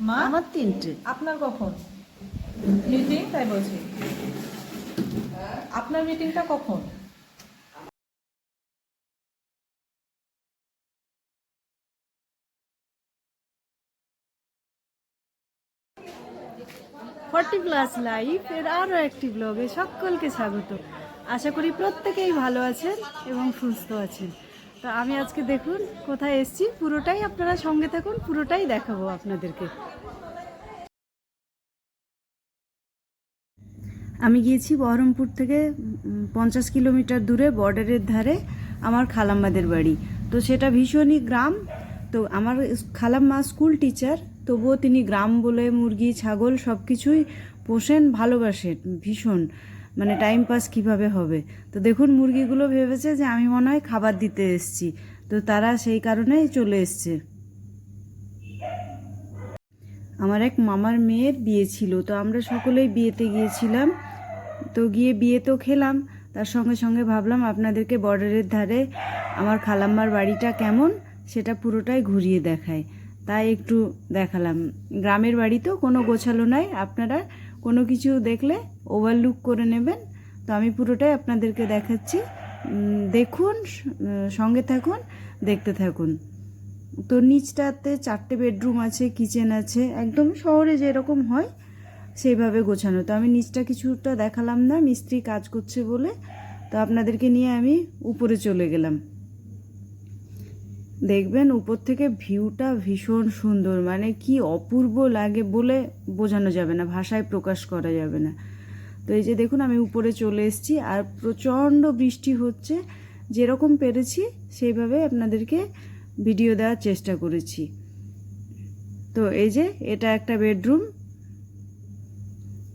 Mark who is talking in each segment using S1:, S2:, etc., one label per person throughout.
S1: মা?
S2: আমার তিনটে।
S1: আপনার কখন? মিটিং তাই বলছি। আপনার মিটিংটা কখন?
S2: ফর্টি প্লাস লাইফ এর আরও একটি ব্লগে সকলকে স্বাগত। আশা করি প্রত্যেকেই ভালো আছেন এবং সুস্থ আছেন। তো আমি আজকে দেখুন কোথায় এসেছি, পুরোটাই আপনারা সঙ্গে থাকুন, পুরোটাই দেখাবো আপনাদেরকে। আমি গিয়েছি বহরমপুর থেকে পঞ্চাশ কিলোমিটার দূরে, বর্ডারের ধারে আমার খালাম্মাদের বাড়ি। তো সেটা ভীষণই গ্রাম, তো আমার খালাম্মা স্কুল টিচার, তবুও তিনি গ্রাম বলে, মুরগি, ছাগল সব কিছুই পোষেন, ভালোবাসেন ভীষণ। মানে টাইম পাস কীভাবে হবে? তো দেখুন মুরগিগুলো ভেবেছে যে আমি মনে হয় খাবার দিতে এসেছি। তো তারা সেই কারণেই চলে এসছে। আমার এক মামার মেয়ের বিয়ে ছিল তো আমরা সকলেই বিয়েতে গিয়েছিলাম। তো গিয়ে বিয়ে তো খেলাম। তার সঙ্গে সঙ্গে ভাবলাম আপনাদেরকে বর্ডারের ধারে আমার খালাম্মার বাড়িটা কেমন সেটা পুরোটাই ঘুরিয়ে দেখায় তাই একটু দেখালাম। গ্রামের বাড়ি তো কোনো গোছালো নাই। আপনারা কোনো কিছু দেখলে ওভারলুক করে নেবেন। তো আমি পুরোটাই আপনাদেরকে দেখাচ্ছি। দেখুন সঙ্গে থাকুন, দেখতে থাকুন। তো নিচটাতে চারটে বেডরুম আছে কিচেন আছে, একদম শহরে যেরকম হয় সেইভাবে গোছানো। তো আমি নিচটা কিছুটা দেখালাম না, মিস্ত্রি কাজ করছে বলে। তো আপনাদেরকে নিয়ে আমি উপরে চলে গেলাম। দেখবেন উপর থেকে ভিউটা ভীষণ সুন্দর মানে কি অপূর্ব লাগে বলে বোঝানো যাবে না, ভাষায় প্রকাশ করা যাবে না। তো এই যে দেখুন, আমি উপরে চলে এসেছি আর প্রচণ্ড বৃষ্টি হচ্ছে, যেরকম পেরেছি সেইভাবে আপনাদেরকে ভিডিও দেওয়ার চেষ্টা করেছি। তো এই যে এটা একটা বেডরুম।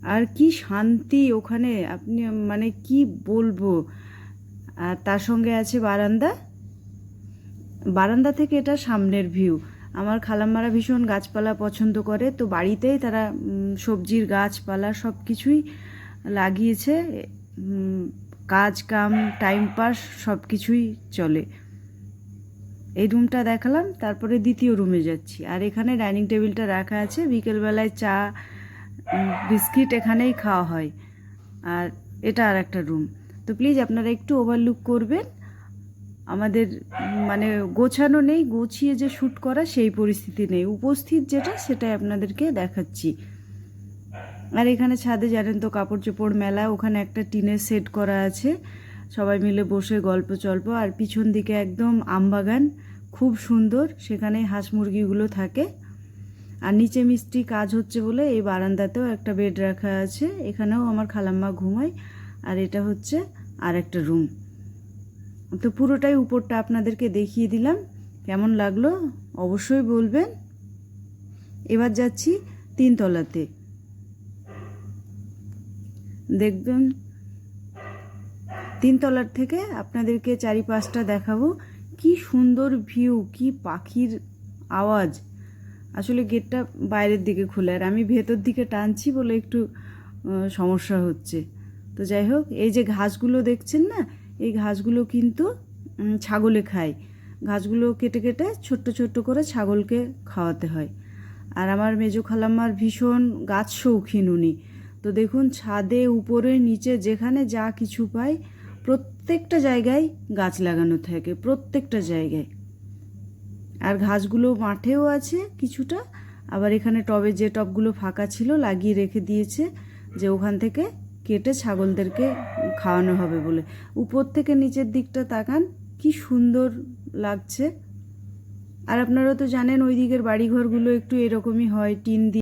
S2: আর কি শান্তি ওখানে, আপনি মানে কি বলব? আর তার সঙ্গে আছে বারান্দা। বারান্দা থেকে এটা সামনের ভিউ আমার খালাম্মারা ভীষণ গাছপালা পছন্দ করে, তো বাড়িতেই তারা সবজির গাছপালা সব কিছুই লাগিয়েছে কাজ, কাম টাইম পাস সব কিছুই চলে। এই রুমটা দেখালাম, তারপরে দ্বিতীয় রুমে যাচ্ছি। আর এখানে ডাইনিং টেবিলটা রাখা আছে। বিকেলবেলায় চা বিস্কিট এখানেই খাওয়া হয়। আর এটা আর একটা রুম তো প্লিজ আপনারা একটু ওভারলুক করবেন। আমাদের মানে গোছানো নেই, গুছিয়ে যে শ্যুট করা সেই পরিস্থিতি নেই। উপস্থিত যেটা, সেটাই আপনাদেরকে দেখাচ্ছি। আর এখানে ছাদে জানেন তো কাপড় চোপড় মেলা, ওখানে একটা টিনের সেট করা আছে। সবাই মিলে বসে গল্প চল্প, আর পিছন দিকে একদম আমবাগান, খুব সুন্দর, সেখানে হাঁস মুরগিগুলো থাকে। আর নিচে মিস্ত্রি কাজ হচ্ছে বলে এই বারান্দাতেও একটা বেড রাখা আছে, এখানেও আমার খালাম্মা ঘুমায়। আর এটা হচ্ছে আর একটা রুম। তো পুরোটাই উপরটা আপনাদেরকে দেখিয়ে দিলাম। কেমন লাগল অবশ্যই বলবেন। এবার যাচ্ছি তিনতলাতে দেখবেন তিনতলার থেকে আপনাদেরকে চারিপাশটা দেখাবো। কি সুন্দর ভিউ, কি পাখির আওয়াজ। আসলে গেটটা বাইরের দিকে খোলা, আর আমি ভেতর দিকে টানছি বলে একটু সমস্যা হচ্ছে। তো যাই হোক, এই যে ঘাসগুলো দেখছেন না এই ঘাসগুলো কিন্তু ছাগলে খায়। ঘাসগুলো কেটে কেটে ছোট্ট ছোট্ট করে ছাগলকে খাওয়াতে হয়। আর আমার মেজো খালাম্মার ভীষণ গাছ শৌখিন উনি। তো দেখুন, ছাদে, উপরে, নিচে, যেখানে যা কিছু পাই প্রত্যেকটা জায়গায় গাছ লাগানো থাকে, প্রত্যেকটা জায়গায়। আর ঘাসগুলো মাঠেও আছে কিছুটা, আবার এখানে টবে যে টবগুলো ফাঁকা ছিল লাগিয়ে রেখে দিয়েছে যে ওখান থেকে কেটে ছাগলদেরকে খাওয়ানো হবে বলে। উপর থেকে নিচের দিকটা তাকান, কি সুন্দর লাগছে। আর আপনারা তো জানেন, ওই দিকের বাড়িঘরগুলো একটু এরকমই হয়, টিন দিয়ে